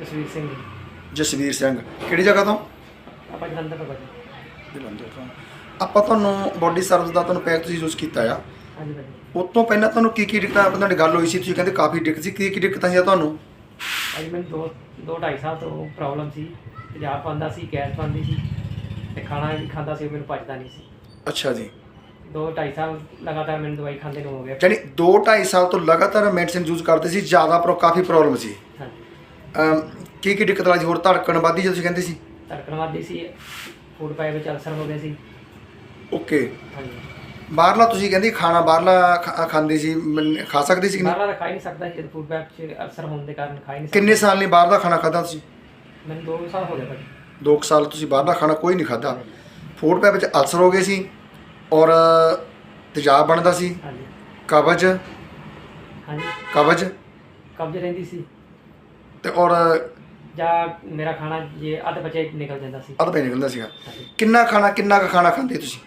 ਜਸਵੀਰ ਸਿੰਘ ਜੀ। ਜਸਵੀਰ ਸਿੰਘ। ਕਿਹੜੀ ਜਗ੍ਹਾ ਤੋਂ? ਆਪਾਂ ਜਲੰਧਰ ਤੋਂ ਭਾਜੀ। ਜਲੰਧਰ ਤੋਂ। ਆਪਾਂ ਤੁਹਾਨੂੰ ਬੋਡੀ ਸਰਵਿਸ ਦਾ ਤੁਹਾਨੂੰ ਪੈਕ ਤੁਸੀਂ ਯੂਜ਼ ਕੀਤਾ ਆ। ਹਾਂਜੀ ਭਾਜੀ। ਉਸ ਤੋਂ ਪਹਿਲਾਂ ਤੁਹਾਨੂੰ ਕੀ ਕੀ ਦਿੱਕਤਾਂ ਤੁਹਾਡੀ ਗੱਲ ਹੋਈ ਸੀ ਤੁਸੀਂ ਕਹਿੰਦੇ ਕਾਫੀ ਦਿੱਕਤ ਸੀ। ਕੀ ਕੀ ਦਿੱਕਤਾਂ ਸੀ ਤੁਹਾਨੂੰ? ਭਾਜੀ ਮੈਨੂੰ ਦੋ ਦੋ ਢਾਈ ਸਾਲ ਤੋਂ ਪ੍ਰੋਬਲਮ ਸੀ। ਤੇਜ਼ਾਬ ਪਾਉਂਦਾ ਸੀ ਗੈਸ ਪਾਉਂਦੀ ਸੀ ਤੇ ਖਾਣਾ ਵੀ ਖਾਂਦਾ ਸੀ ਮੈਨੂੰ ਪਚਦਾ ਨਹੀਂ ਸੀ। ਅੱਛਾ ਜੀ। ਦੋ ਢਾਈ ਸਾਲ ਲਗਾਤਾਰ ਮੈਨੂੰ ਦਵਾਈ ਖਾਂਦੇ ਨੂੰ ਹੋ ਗਿਆ। ਯਾਨੀ 2 2.5 ਸਾਲ ਤੋਂ ਲਗਾਤਾਰ ਮੈਡੀਸਿਨ ਯੂਜ਼ ਕਰਦੇ ਸੀ ਜ਼ਿਆਦਾ ਪ੍ਰੋ ਕਾਫੀ ਪ੍ਰੋਬਲਮ ਸੀ। ਹਾਂਜੀ। ਅਮ, ਕੀ ਕੀ ਦਿੱਕਤ ਆਈ ਸੀ? ਹੋਰ ਧੜਕਣ ਵੱਧਦੀ ਜਦੋਂ ਤੁਸੀਂ ਕਹਿੰਦੇ ਸੀ? ਧੜਕਣ ਵੱਧਦੀ ਸੀ ਫੂਡ ਪਾਈਪ ਵਿੱਚ ਅਲਸਰ ਹੋ ਗਏ ਸੀ। ਓਕੇ। ਹਾਂਜੀ। ਬਾਹਰਲਾ ਤੁਸੀਂ ਕਹਿੰਦੇ ਖਾਣਾ ਬਾਹਰਲਾ ਖਾ- ਖਾਂਦੇ ਸੀ ਮਨ- ਖਾ ਸਕਦੇ ਸੀ ਕਿ ਨਹੀਂ? ਬਾਹਰਲਾ ਖਾ ਹੀ ਨਹੀਂ ਸਕਦਾ ਜਦ ਫੂਡ ਪਾਈਪ 'ਚ ਅਲਸਰ ਹੋਣ ਦੇ ਕਾਰਨ ਖਾ ਹੀ ਨਹੀਂ ਕਿੰਨੇ ਸਾਲ ਨਹੀਂ ਬਾਹਰ ਦਾ ਖਾਣਾ ਖਾਧਾ ਤੁਸੀਂ? ਸਕਦਾ ਮੈਨੂੰ ਦੋ ਸਾਲ ਹੋ ਗਏ ਭਾਜੀ। 2 ਸਾਲ ਤੁਸੀਂ ਬਾਹਰ ਦਾ ਖਾਣਾ ਕੋਈ ਨਹੀਂ ਖਾਧਾ। ਫੂਡ ਪੈਪ ਵਿੱਚ ਅਲਸਰ ਹੋ ਗਏ ਸੀ ਔਰ ਤੇਜ਼ਾਬ ਬਣਦਾ ਸੀ। ਹਾਂਜੀ। ਕਬਜ਼। ਹਾਂਜੀ। ਕਬਜ਼। ਕਬਜ਼ ਰਹਿੰਦੀ ਸੀ। ਤੇ ਔਰ ਜਾਂ ਮੇਰਾ ਖਾਣਾ ਜੇ ਅੱਧ ਬਚੇ ਨਿਕਲ ਜਾਂਦਾ ਸੀ। ਅਧ ਪੈ ਨਿਕਲਦਾ ਸੀਗਾ। ਕਿੰਨਾ ਖਾਣਾ ਕਿੰਨਾ ਕੁ ਖਾਣਾ ਖਾਂਦੇ ਤੁਸੀਂ?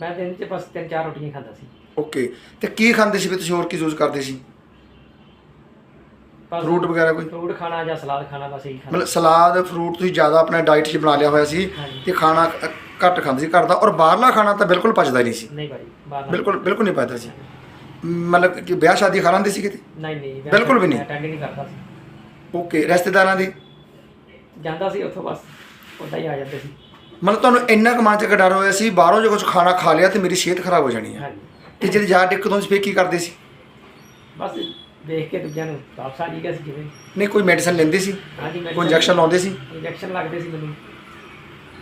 ਮੈਂ ਦਿਨ 'ਚ ਬਸ ਤਿੰਨ ਚਾਰ ਰੋਟੀਆਂ ਖਾਂਦਾ ਸੀ। ਓਕੇ ਤੇ ਕੀ ਖਾਂਦੇ ਸੀ ਵੀ ਤੁਸੀਂ ਹੋਰ ਕੀ ਯੂਜ਼ ਕਰਦੇ ਸੀ? ਬਸ ਫਰੂਟ ਵਗੈਰਾ ਕੋਈ? ਫਰੂਟ ਖਾਣਾ ਜਾਂ ਸਲਾਦ ਖਾਣਾ ਬਸ ਇਹੀ ਖਾਣਾ ਮਤਲਬ ਸਲਾਦ ਫਰੂਟ ਤੁਸੀਂ ਜ਼ਿਆਦਾ ਆਪਣਾ ਡਾਈਟ 'ਚ ਬਣਾ ਲਿਆ ਹੋਇਆ ਸੀ ਹਾਂਜੀ। ਤੇ ਖਾਣਾ ਅ- ਘੱਟ ਖਾਂਦੇ ਸੀ ਘਰ ਦਾ। ਔਰ ਬਾਹਰਲਾ ਖਾਣਾ ਤਾਂ ਬਿਲਕੁਲ ਪਚਦਾ ਹੀ ਨਹੀਂ ਸੀ। ਨਹੀਂ ਭਾਈ ਬਾਹਰ ਬਿਲਕੁਲ ਬਿਲਕੁਲ ਨਹੀਂ ਪਚਦਾ ਸੀ। ਮਤਲਬ ਕਿ ਵਿਆਹ ਸ਼ਾਦੀ ਖਾ ਲੈਂਦੇ ਸੀ ਕਿਤੇ? ਨਹੀਂ ਨਹੀਂ ਬਿਲਕੁਲ ਵੀ ਨਹੀਂ। ਅਟੈਂਡ ਨਹੀਂ ਕਰਦਾ ਸੀ। ਓਕੇ ਰਿਸ਼ਤੇਦਾਰਾਂ ਦੇ? ਜਾਂਦਾ ਸੀ ਉੱਥੋਂ ਬਸ ਉੱਦਾਂ ਹੀ ਆ ਜਾਂਦੇ ਸੀ। ਮਤਲਬ ਤੁਹਾਨੂੰ ਇੰਨਾ ਕੁ ਮਨ ਚ ਡਰ ਹੋਇਆ ਸੀ ਬਾਹਰੋਂ ਜੇ ਕੁਝ ਖਾਣਾ ਖਾ ਲਿਆ ਤੇ ਮੇਰੀ ਸਿਹਤ ਖਰਾਬ ਹੋ ਜਾਣੀ ਹੈ ਹਾਂਜੀ। ਤੇ ਜਿਹੜੀ ਜ਼ਿਆਦਾ ਦਿੱਕਤ ਸੀ ਫੇਰ ਕੀ ਕਰਦੇ ਸੀ? ਬਸ ਦੇਖ ਕੇ ਦੂਜਿਆਂ ਨੂੰ ਵਾਪਸ ਆ ਜੀਗਾ ਸੀ ਜਿਵੇਂ। ਨਹੀਂ ਕੋਈ ਮੈਡੀਸਨ ਲੈਂਦੇ ਸੀ? ਹਾਂਜੀ ਕੋਈ ਇੰਜੈਕਸ਼ਨ ਲਾਉਂਦੇ ਸੀ? ਇੰਜੈਕਸ਼ਨ ਲੱਗਦੇ ਸੀ ਮੈਨੂੰ।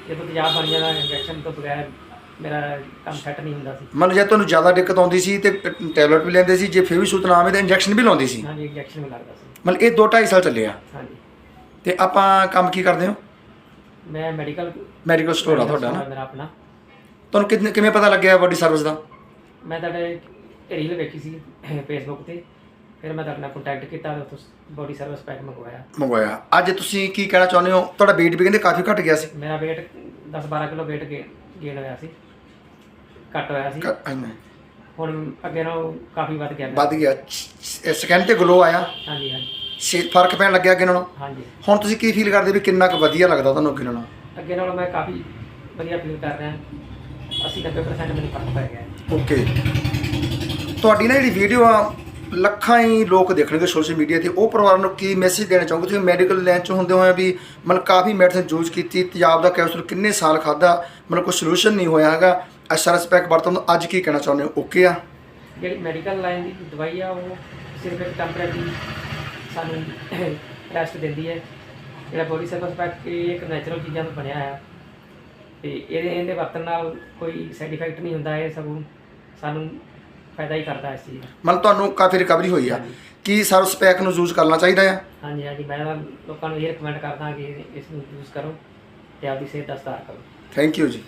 ਜਦੋਂ ਤੇਜ਼ਾਬ ਬਣ ਜਾਂਦਾ ਇੰਜੈਕਸ਼ਨ ਤੋਂ ਬਗੈਰ ਮੇਰਾ ਕੰਮ ਸੈੱਟ ਨਹੀਂ ਹੁੰਦਾ ਸੀ। ਮਤਲਬ ਜੇ ਤੁਹਾਨੂੰ ਜ਼ਿਆਦਾ ਦਿੱਕਤ ਆਉਂਦੀ ਸੀ ਤੇ ਟੈਬਲੇਟ ਵੀ ਲੈਂਦੇ ਸੀ ਜੇ ਫੇਰ ਵੀ ਸੁੱਤ ਨਾ ਆਵੇ ਤਾਂ ਇੰਜੈਕਸ਼ਨ ਵੀ ਲਾਉਂਦੇ ਸੀ? ਹਾਂਜੀ ਇੰਜੈਕਸ਼ਨ ਵੀ ਲੱਗਦਾ ਸੀ। ਮਤਲਬ ਇਹ 2.5 ਸਾਲ ਚੱਲੇ ਆ। ਹਾਂਜੀ। ਤੇ ਆਪਾਂ ਕੰਮ ਕੀ ਕਰਦੇ ਹੋ? ਮੈਂ ਮੈਡੀਕਲ ਮੈਡੀਕਲ ਸਟੋਰ ਆ ਤੁਹਾਡਾ ਨਾ? ਮੇਰਾ ਆਪਣਾ। ਤੁਹਾਨੂੰ ਕਿੰਨੇ ਕਿਵੇਂ ਪਤਾ ਲੱਗਿਆ ਬੋਡੀ ਸਰਵਿਸ ਦਾ? ਮੈਂ ਤੁਹਾਡੇ ਰੀਲ ਵੇਖੀ ਸੀ ਫੇਸਬੁੱਕ ਤੇ। ਫਿਰ ਮੈਂ ਤੁਹਾਡੇ ਨਾਲ ਕੰਟੈਕਟ ਕੀਤਾ ਤੇ ਉੱਥੋਂ ਬੋਡੀ ਸਰਵਿਸ ਪੈਕ ਮੰਗਵਾਇਆ। ਮੰਗਵਾਇਆ। ਅੱਜ ਤੁਸੀਂ ਕੀ ਕਹਿਣਾ ਚਾਹੁੰਦੇ ਹੋ? ਤੁਹਾਡਾ weight ਵੀ ਕਹਿੰਦੇ ਕਾਫੀ ਘਟ ਗਿਆ ਸੀ। ਮੇਰਾ weight 10-12 ਕਿਲੋ weight ਗੇਨ ਹੋਇਆ ਸੀ। ਘੱਟ ਹੋਇਆ ਸੀ। ਹੁਣ ਅੱਗੇ ਨਾਲੋਂ ਕਾਫੀ ਵੱਧ ਗਿਆ। ਵੱਧ ਗਿਆ। ਸਕਿਨ ਤੇ ਗਲੋ ਆਇਆ। ਹਾਂਜੀ ਹਾਂਜੀ। ਸੇ ਫ਼ਰਕ ਪੈਣ ਲੱਗਿਆ ਕਿ ਨਾਲੋਂ। ਹਾਂਜੀ। ਹੁਣ ਤੁਸੀਂ ਕੀ ਫੀਲ ਕਰਦੇ ਵੀ ਕਿੰਨਾ ਕੁ ਵਧੀਆ ਲੱਗਦਾ ਤੁਹਾਨੂੰ ਅੱਗੇ ਨਾਲੋਂ? ਅੱਗੇ ਨਾਲੋਂ ਮੈਂ ਕਾਫੀ ਵਧੀਆ ਫੀਲ ਕਰ ਰਿਹਾ। 80-90% ਮੈਨੂੰ ਫ਼ਰਕ ਪੈ ਗਿਆ। ਹੈ। ਓਕੇ ਤੁਹਾਡੀ ਨਾ ਜਿਹੜੀ ਵੀਡੀਓ ਆ ਲੱਖਾਂ ਹੀ ਲੋਕ ਦੇਖਣਗੇ ਸੋਸ਼ਲ ਮੀਡੀਆ ਤੇ। ਉਹ ਪਰਿਵਾਰ ਨੂੰ ਕੀ ਮੈਸੇਜ ਦੇਣਾ ਚਾਹੋਗੇ? ਤੁਸੀਂ ਮੈਡੀਕਲ ਲਾਈਨ 'ਚ ਹੁੰਦੇ ਹੋਏ ਵੀ ਮਤਲਬ ਕਾਫੀ ਮੈਡੀਸਨ ਯੂਜ਼ ਕੀਤੀ ਤੇਜ਼ਾਬ ਦਾ ਕੈਪਸੂਲ ਕਿੰਨੇ ਸਾਲ ਖਾਦਾ ਮਤਲਬ ਕੋਈ ਸੋਲੂਸ਼ਨ ਨਹੀਂ ਹੋਇਆ ਹੈਗਾ। ਐਸਆਰਐਸ ਪੈਕ ਵਰਤਨ ਨੂੰ ਅੱਜ ਕੀ ਕਹਿਣਾ ਚਾਹੁੰਦੇ ਹੋ? ਓਕੇ ਆ? ਜਿਹੜੀ ਮੈਡੀਕਲ ਲਾਈਨ ਦੀ ਦਵਾਈ ਆ, ਉਹ ਸਿਰਫ ਇੱਕ ਟੈਂਪਰੇਰੀ ਸਾਨੂੰ ਰੈਸਟ ਦਿੰਦੀ ਹੈ। ਜਿਹੜਾ ਬੋਡੀ ਸਰਵਿਸ ਪੈਕ ਇਹ ਇੱਕ ਨੈਚੁਰਲ ਚੀਜ਼ਾਂ ਤੋਂ ਬਣਿਆ ਹੈ ਤੇ ਇਹਦੇ ਇਹਦੇ ਵਰਤਣ ਨਾਲ ਕੋਈ ਸਾਈਡ ਇਫੈਕਟ ਨਹੀਂ ਹੁੰਦਾ, ਇਹ ਸਗੋਂ ਸਾਨੂੰ ਫਾਇਦਾ ਹੀ ਕਰਦਾ ਇਸ ਚੀਜ਼ ਦਾ। ਮਤਲਬ ਤੁਹਾਨੂੰ ਕਾਫੀ ਰਿਕਵਰੀ ਹੋਈ ਆ। ਕੀ ਸਰਵਿਸ ਪੈਕ ਨੂੰ ਯੂਜ਼ ਕਰਨਾ ਚਾਹੀਦਾ ਆ? ਹਾਂਜੀ ਹਾਂਜੀ। ਮੈਂ ਤਾਂ ਲੋਕਾਂ ਨੂੰ ਇਹ ਰეკਮੈਂਡ ਕਰਦਾ ਕਿ ਇਸ ਨੂੰ ਯੂਜ਼ ਕਰੋ ਤੇ ਆਪਦੀ ਸਿਹਤ ਦਾ ਸੁਧਾਰ ਕਰੋ। ਥੈਂਕ ਯੂ ਜੀ।